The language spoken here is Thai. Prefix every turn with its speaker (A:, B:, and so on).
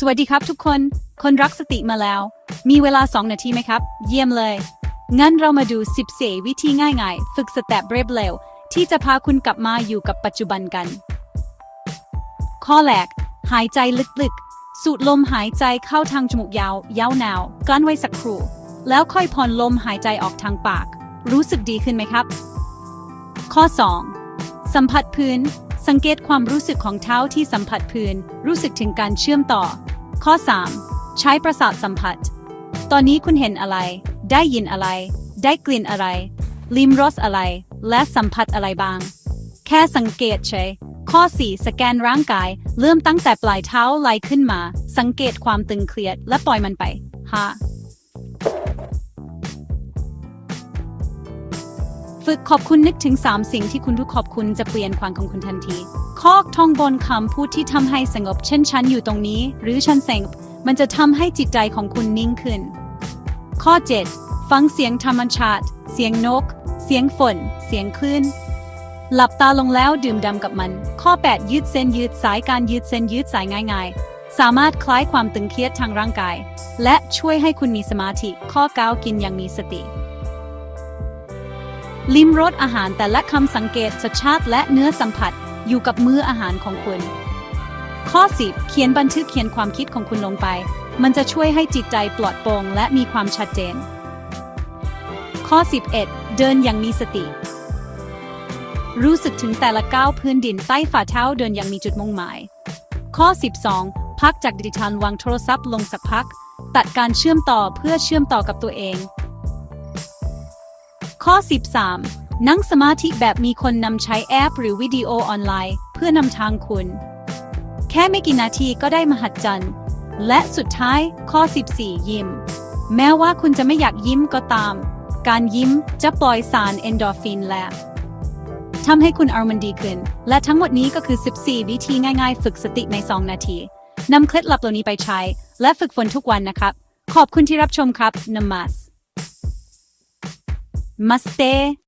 A: สวัสดีครับทุกคน คนรักสติมาแล้ว มีเวลา 2 นาทีไหมครับ เยี่ยมเลย งั้นเรามาดู 14 วิธีง่ายๆ ฝึกสเต็ปเรียบเร็วที่จะพาคุณกลับมาอยู่กับปัจจุบันกัน ข้อแรก หายใจลึกๆ สูดลมหายใจเข้าทางจมูกยาว ยาวนาว กลั้นไว้สักครู่ แล้วค่อยผ่อนลมหายใจออกทางปาก รู้สึกดีขึ้นไหมครับ ข้อ 2. สัมผัสพื้น สังเกตความรู้สึกของเท้าที่สัมผัสพื้น รู้สึกถึงการเชื่อมต่อ ข้อ 3. ใช้ประสาทสัมผัส ตอนนี้คุณเห็นอะไร ได้ยินอะไร ได้กลิ่นอะไร ลิมรสอะไร และสัมผัสอะไรบ้าง แค่สังเกตเฉยข้อ 4 สแกนร่างกาย เริ่มตั้งแต่ปลายเท้าไล่ขึ้นมา สังเกตความตึงเครียดและปล่อยมันไป 5. ฝึกขอบคุณนึกถึง 3 สิ่งที่คุณรู้ขอบคุณจะเปลี่ยนความของคุณทันทีข้อท่องบนคำพูดที่ทำให้สงบ เช่นฉันอยู่ตรงนี้ หรือฉันสงบมันจะทำให้จิตใจของคุณนิ่งขึ้น ข้อ 7 ฟังเสียงธรรมชาติ เสียงนก เสียงฝน เสียงคลื่น หลับตาลงแล้วดื่มดำกับมัน ข้อ 8 ยืดเส้นยืดสายการยืดเส้นยืดสายง่ายๆ สามารถคลายความตึงเครียดทางร่างกาย และช่วยให้คุณมีสมาธิ ข้อ 9 กินอย่างมีสติ ลิ้มรสอาหารแต่ละคำสังเกตสชาติและเนื้อสัมผัสอยู่กับมืออาหารของคุณ ข้อ 10 เขียนบันทึกเขียนความคิดของคุณลงไป มันจะช่วยให้จิตใจปลอดโปร่งและมีความชัดเจน ข้อ 11 เดินอย่างมีสติ รู้สึกถึงแต่ละก้าวพื้นดินใต้ฝ่าเท้าเดินอย่างมีจุดมุ่งหมาย ข้อ 12 พักจากดิจิทัลวางโทรศัพท์ลงสักพัก ตัดการเชื่อมต่อเพื่อเชื่อมต่อกับตัวเอง ข้อ 13 นั่งสมาธิแบบมีคนนำใช้แอปหรือวิดีโอออนไลน์ เพื่อนำทางคุณ แค่ไม่กี่นาทีก็ได้มหัศจรรย์ และสุดท้ายข้อ 14 ยิ้ม แม้ว่าคุณจะไม่อยากยิ้มก็ตาม การยิ้มจะปล่อยสารเอนโดรฟินและทำให้คุณอารมณ์ดีขึ้น และทั้งหมดนี้ก็คือ 14 วิธีง่ายๆ ฝึกสติใน 2 นาทีนำเคล็ดลับเหล่านี้ไปใช้ และฝึกฝนทุกวันนะครับ ขอบคุณที่รับชมครับนมัส Maste